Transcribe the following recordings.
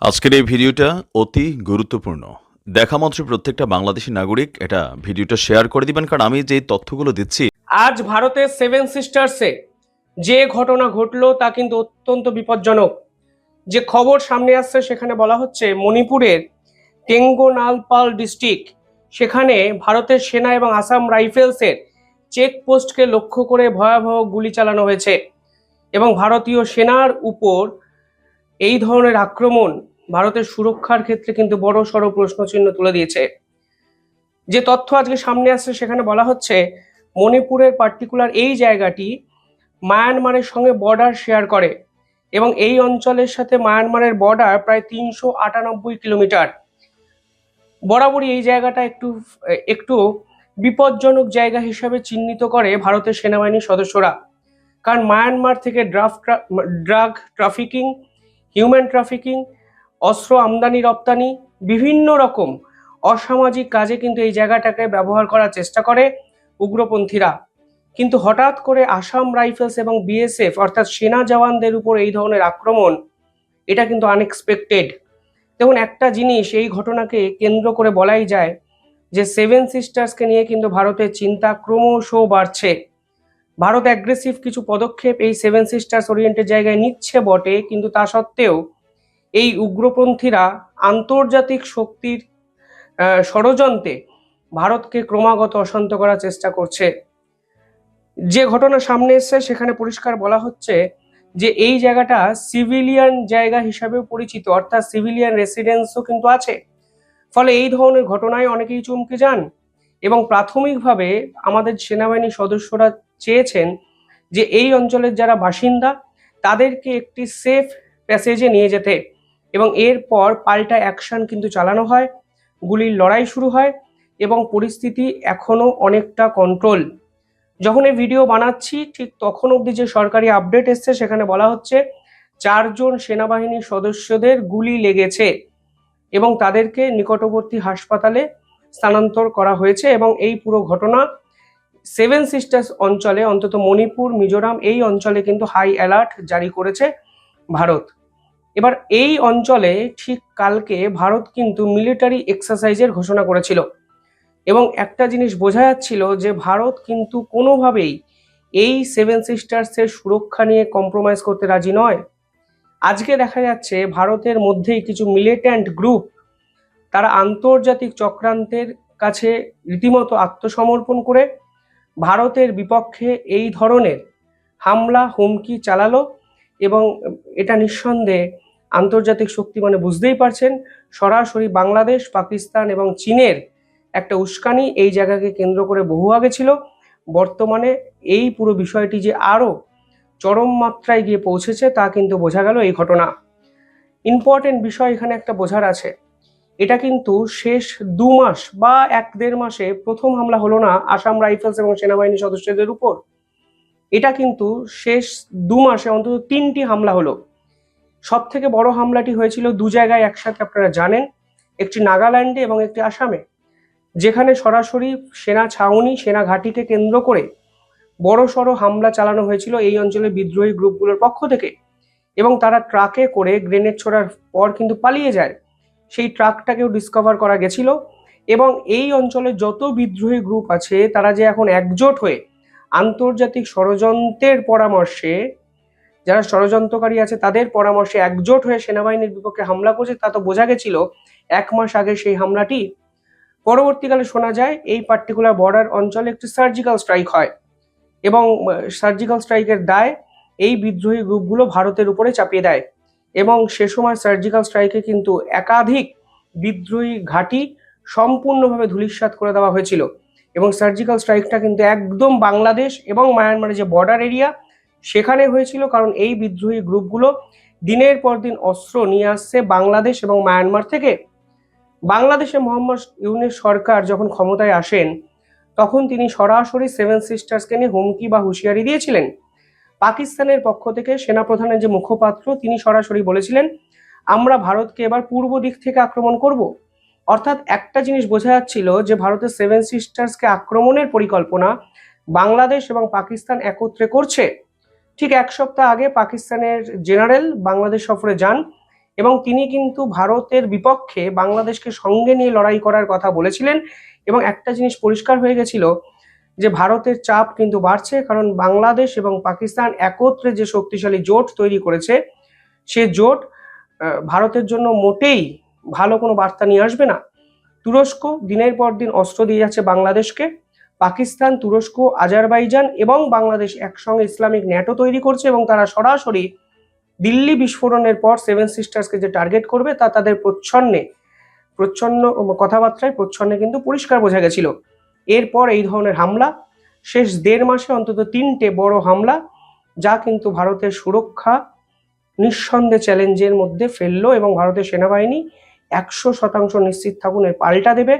আজকের এই ভিডিওটা অতি গুরুত্বপূর্ণ। দেখা মাত্র প্রত্যেকটা বাংলাদেশি নাগরিক এটা ভিডিওটা শেয়ার করে দিবেন, কারণ আমি যে তথ্যগুলো দিচ্ছি। আজ ভারতের সেভেন সিস্টার্সে যে ঘটনা ঘটলো তা কিন্তু অত্যন্ত বিপজ্জনক। যে খবর সামনে আসছে সেখানে বলা হচ্ছে মণিপুরের টেঙ্গোনালপাল ডিস্ট্রিক্ট, সেখানে ভারতের সেনা এবং আসাম রাইফেলসের চেকপোস্টকে লক্ষ্য করে ভয়াবহ গুলি চালানো হয়েছে। এবং ভারতীয় সেনার উপর এই ধরনের আক্রমণ ভারতের সুরক্ষার ক্ষেত্রে কিন্তু বড় সড় প্রশ্নচিহ্ন তুলে দিয়েছে। যে তথ্য আজকে সামনে আসছে, সেখানে বলা হচ্ছে, মণিপুরের পার্টিকুলার এই জায়গাটি মায়ানমারের সঙ্গে বর্ডার শেয়ার করে এবং এই অঞ্চলের সাথে মায়ানমারের বর্ডার প্রায় তিনশো আটানব্বই কিলোমিটার। বরাবরই এই জায়গাটা একটু একটু বিপজ্জনক জায়গা হিসাবে চিহ্নিত করে ভারতের সেনাবাহিনীর সদস্যরা। কারণ মায়ানমার থেকে ড্রাফ ড্রাগ ট্রাফিকিং হিউম্যান ট্রাফিকিং অস্ত্র আমদানি, রপ্তানি, বিভিন্ন রকম অসামাজিক কাজে কিন্তু এই জায়গাটাকে ব্যবহার করার চেষ্টা করে উগ্রপন্থীরা। কিন্তু হঠাৎ করে আসাম রাইফেলস এবং বিএসএফ অর্থাৎ সেনা জওয়ানদের উপর এই ধরনের আক্রমণ, এটা কিন্তু আনএক্সপেক্টেড দেখুন, একটা জিনিস এই ঘটনাকে কেন্দ্র করে বলাই যায় যে সেভেন সিস্টার্সকে নিয়ে কিন্তু ভারতের চিন্তা ক্রমশ বাড়ছে। ভারত অ্যাগ্রেসিভ কিছু পদক্ষেপ এই সেভেন সিস্টার্স ওরিয়েন্টের জায়গায় নিচ্ছে বটে, কিন্তু তা সত্ত্বেও এই উগ্রপন্থীরা আন্তর্জাতিক শক্তির ষড়যন্ত্রে ভারতকে ক্রমাগত অশান্ত করার চেষ্টা করছে। যে ঘটনা সামনে এসছে, সেখানে পরিষ্কার বলা হচ্ছে যে এই জায়গাটা সিভিলিয়ান জায়গা হিসাবে পরিচিত, অর্থাৎ সিভিলিয়ান রেসিডেন্সও কিন্তু আছে। ফলে এই ধরনের ঘটনায় অনেকেই চমকে যান এবং প্রাথমিকভাবে আমাদের সেনাবাহিনীর সদস্যরা চেয়েছেন যে এই অঞ্চলের যারা বাসিন্দা, তাদেরকে একটি সেফ প্যাসেজে নিয়ে যেতে। এবং এরপর পাল্টা অ্যাকশন কিন্তু চালানো হয়, গুলির লড়াই শুরু হয় এবং পরিস্থিতি এখনও অনেকটা কন্ট্রোল যখন এই ভিডিও বানাচ্ছি, ঠিক তখন অবধি যে সরকারি আপডেট এসছে, সেখানে বলা হচ্ছে চারজন সেনাবাহিনীর সদস্যদের গুলি লেগেছে এবং তাদেরকে নিকটবর্তী হাসপাতালে স্থানান্তর করা হয়েছে এবং এই পুরো ঘটনা সেভেন সিস্টার্স অঞ্চলে, অন্তত মণিপুর, মিজোরাম, এই অঞ্চলে কিন্তু হাই অ্যালার্ট জারি করেছে ভারত। এবার এই অঞ্চলে ঠিক কালকে ভারত কিন্তু মিলিটারি এক্সারসাইজের ঘোষণা করেছিল। এবং একটা জিনিস বোঝা যাচ্ছিল যে ভারত কিন্তু কোনোভাবেই এই সেভেন সিস্টার্সের সুরক্ষা নিয়ে কম্প্রোমাইজ করতে রাজি নয়। আজকে দেখা যাচ্ছে ভারতের মধ্যেই কিছু মিলিট্যান্ট গ্রুপ তারা আন্তর্জাতিক চক্রান্তের কাছে রীতিমতো আত্মসমর্পণ করে ভারতের বিপক্ষে এই ধরনের হামলা, হুমকি চালালো। এবং এটা নিঃসন্দেহে আন্তর্জাতিক শক্তি মানে বুঝতেই পারছেন, সরাসরি বাংলাদেশ, পাকিস্তান এবং চীনের একটা উস্কানি এই জায়গাকে কেন্দ্র করে বহু আগে ছিল। বর্তমানে এই পুরো বিষয়টি যে আরও চরম মাত্রায় গিয়ে পৌঁছেছে তা কিন্তু বোঝা গেল এই ঘটনা। ইম্পর্টেন্ট বিষয় এখানে একটা বোঝার আছে। এটা কিন্তু শেষ দু মাস বা এক দেড় মাসে প্রথম হামলা হলো না আসাম রাইফেলস এবং সেনাবাহিনী সদস্যদের উপর। এটা কিন্তু শেষ দু মাসে অন্তত তিনটি হামলা হলো। সব থেকে বড় হামলাটি হয়েছিল দু জায়গায় একসাথে আপনারা জানেন, একটি নাগাল্যান্ডে এবং একটি আসামে, যেখানে সরাসরি সেনা ছাউনি, সেনা ঘাঁটিকে কেন্দ্র করে বড় সড়ো হামলা চালানো হয়েছিল এই অঞ্চলের বিদ্রোহী গ্রুপগুলোর পক্ষ থেকে এবং তারা ট্রাকে করে গ্রেনেড ছোড়ার পর কিন্তু পালিয়ে যায়। সেই ট্রাকটাকেও ডিসকভার করা গেছিল এবং এই অঞ্চলে যত বিদ্রোহী গ্রুপ আছে, তারা যে এখন একজোট হয়ে আন্তর্জাতিক ষড়যন্ত্রের পরামর্শে, যারা ষড়যন্ত্রকারী আছে তাদের পরামর্শে একজোট হয়ে সেনাবাহিনীর বিপক্ষে হামলা করছে, তা তো বোঝা গেছিল এক মাস আগে সেই হামলাটি। পরবর্তীকালে শোনা যায় এই পার্টিকুলার বর্ডার অঞ্চলে একটি সার্জিক্যাল স্ট্রাইক হয় এবং সার্জিক্যাল স্ট্রাইকের দায় এই বিদ্রোহী গ্রুপগুলো ভারতের উপরে চাপিয়ে দেয় এবং সে সময় সার্জিক্যাল স্ট্রাইকে কিন্তু একাধিক বিদ্রোহী ঘাঁটি সম্পূর্ণভাবে ধূলিসাৎ করে দেওয়া হয়েছিল। এবং সার্জিক্যাল স্ট্রাইকটা কিন্তু একদম বাংলাদেশ এবং মায়ানমারের যে বর্ডার এরিয়া সেখানে হয়েছিল কারণ এই বিদ্রোহী গ্রুপগুলো দিনের পর দিন অস্ত্র নিয়ে আসছে বাংলাদেশ এবং মায়ানমার থেকে। বাংলাদেশে মোহাম্মদ ইউনিস সরকার যখন ক্ষমতায় আসেন, তখন তিনি সরাসরি সেভেন সিস্টার্সকে নিয়ে হুমকি বা হুঁশিয়ারি দিয়েছিলেন। পাকিস্তানের পক্ষ থেকে সেনাপ্রধানের যে মুখপাত্র, তিনি সরাসরি বলেছিলেন, আমরা ভারতকে এবার পূর্ব দিক থেকে আক্রমণ করব। অর্থাৎ একটা জিনিস বোঝা যাচ্ছিল যে ভারতের সেভেন সিস্টার্সকে আক্রমণের পরিকল্পনা বাংলাদেশ এবং পাকিস্তান একত্রে করছে। ঠিক এক সপ্তাহ আগে পাকিস্তানের জেনারেল বাংলাদেশ সফরে যান এবং তিনি কিন্তু ভারতের বিপক্ষে বাংলাদেশকে সঙ্গে নিয়ে লড়াই করার কথা বলেছিলেন এবং একটা জিনিস পরিষ্কার হয়ে গেছিল যে ভারতের চাপ কিন্তু বাড়ছে, কারণ বাংলাদেশ এবং পাকিস্তান একত্রে যে শক্তিশালী জোট তৈরি করেছে, সে জোট ভারতের জন্য মোটেই ভালো কোনো বার্তা নিয়ে আসবে না। তুরস্ক দিনের পর দিন অস্ত্র দিয়ে যাচ্ছে বাংলাদেশকে। পাকিস্তান, তুরস্ক, আজারবাইজান এবং বাংলাদেশ একসঙ্গে ইসলামিক ন্যাটো তৈরি করছে এবং তারা সরাসরি দিল্লি বিস্ফোরণের পর সেভেন সিস্টার্সকে যে টার্গেট করবে তা তাদের প্রচ্ছন্নে, প্রচ্ছন্ন কথাবার্তায় প্রচ্ছন্নে কিন্তু পরিষ্কার বোঝা গেছিল। এরপর এই ধরনের হামলা, শেষ দেড় মাসে অন্তত তিনটে বড় হামলা, যা কিন্তু ভারতের সুরক্ষা নিঃসন্দেহে চ্যালেঞ্জের মধ্যে ফেলল এবং ভারতের সেনাবাহিনী একশো শতাংশ নিশ্চিত থাকুন, এর পাল্টা দেবে,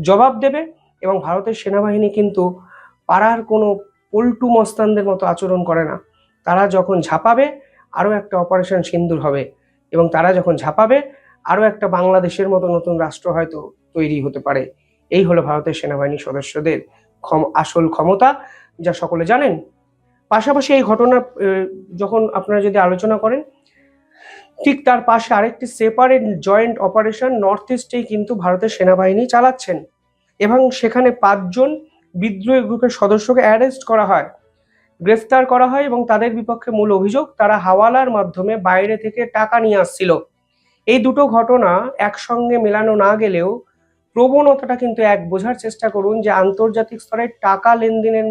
জবাব দেবে এবং ভারতের সেনাবাহিনী কিন্তু পাড়ার কোনো পল্টু মস্তানদের মতো আচরণ করে না। তারা যখন ঝাঁপাবে, আরও একটা অপারেশন সিন্দুর হবে এবং তারা যখন ঝাঁপাবে, আরও একটা বাংলাদেশের মতো নতুন রাষ্ট্র হয়তো তৈরি হতে পারে। এই হলো ভারতের সেনাবাহিনী সদস্যদের ক্ষম- আসল ক্ষমতা, যা সকলে জানেন। পাশাপাশি এই ঘটনা যখন আপনারা যদি আলোচনা করেন ঠিক তার পাশে আরেকটি সেপারেট জয়েন্ট অপারেশন নর্থ ইস্টেই কিন্তু ভারতের সেনাবাহিনী চালাচ্ছেন এবং সেখানে পাঁচজন বিদ্রোহী গ্রুপের সদস্যকে অ্যারেস্ট করা হয়, গ্রেফতার করা হয় এবং তাদের বিপক্ষে মূল অভিযোগ, তারা হাওয়ালার মাধ্যমে বাইরে থেকে টাকা নিয়ে আসছিল। এই দুটো ঘটনা একসঙ্গে মেলানো না গেলেও প্রবণতাটা কিন্তু এক, বোঝার চেষ্টা করুন যে আন্তর্জাতিক স্তরে টাকা লেনদেনের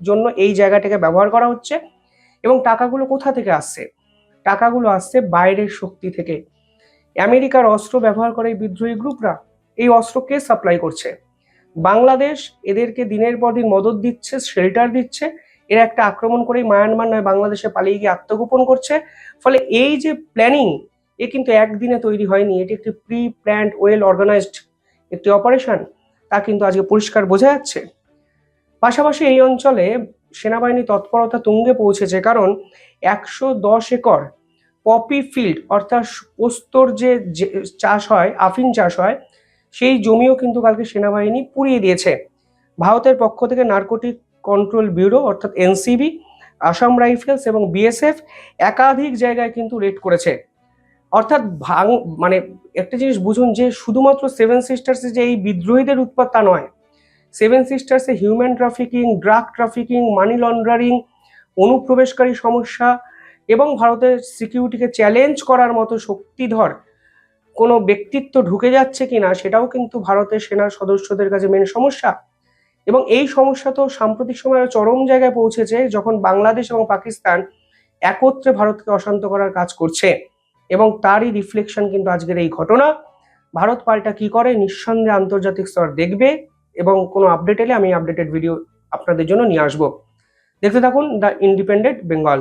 জন্য এই জায়গাটাকে ব্যবহার করা হচ্ছে এবং টাকাগুলো কোথা থেকে আসছে। টাকাগুলো আসছে বাইরের শক্তি থেকে। আমেরিকার অস্ত্র ব্যবহার করে বিদ্রোহী গ্রুপরা এই অস্ত্র কে সাপ্লাই করছে। বাংলাদেশ এদেরকে দিনের পর দিন মদত দিচ্ছে শেল্টার দিচ্ছে। এরা একটা আক্রমণ করেই মায়ানমার নয়, বাংলাদেশে পালিয়ে গিয়ে আত্মগোপন করছে। ফলে এই যে প্ল্যানিং এ কিন্তু একদিনে তৈরি হয়নি। এটি একটি প্রি প্ল্যান্ড ওয়েল অর্গানাইজড একটি অপারেশন তা কিন্তু আজকে পরিষ্কার বোঝা যাচ্ছে। পাশাপাশি এই অঞ্চলে সেনাবাহিনী তৎপরতা তুঙ্গে পৌঁছেছে, কারণ একশো দশ একর পপি ফিল্ড, অর্থাৎ পোস্তর যে চাষ হয় আফিন চাষ হয়, সেই জমিও কিন্তু কালকে সেনাবাহিনী পুড়িয়ে দিয়েছে। ভারতের পক্ষ থেকে নার্কোটিক কন্ট্রোল ব্যুরো, অর্থাৎ এনসিবি, আসাম রাইফেলস এবং বিএসএফ একাধিক জায়গায় কিন্তু রেড করেছে। অর্থাৎ ভাঙ মানে একটা জিনিস বুঝুন যে, শুধুমাত্র সেভেন সিস্টার্সে যে এই বিদ্রোহীদের উৎপাত তা নয় seven সিস্টার্সে human trafficking drug trafficking money laundering অনুপ্রবেশকারী সমস্যা এবং ভারতের সিকিউরিটিকে চ্যালেঞ্জ করার মতো শক্তিধর কোনো ব্যক্তিত্ব ঢুকে যাচ্ছে কিনা সেটাও কিন্তু ভারতের সেনার সদস্যদের কাছে মেন সমস্যা। এবং এই সমস্যা তো সাম্প্রতিক সময়ে চরম জায়গায় পৌঁছেছে যখন বাংলাদেশ এবং পাকিস্তান একত্রে ভারতকে অশান্ত করার কাজ করছে। এবং তারই রিফ্লেকশন কিন্তু আজকের এই ঘটনা। ভারত পাল্টা কি করে? নিঃসন্দেহে আন্তর্জাতিক স্তর দেখবে। এবং কোনো আপডেট এলে আমি আপডেটেড ভিডিও আপনাদের জন্য নিয়ে আসব। দেখতে থাকুন দ্য ইন্ডিপেন্ডেন্ট বেঙ্গল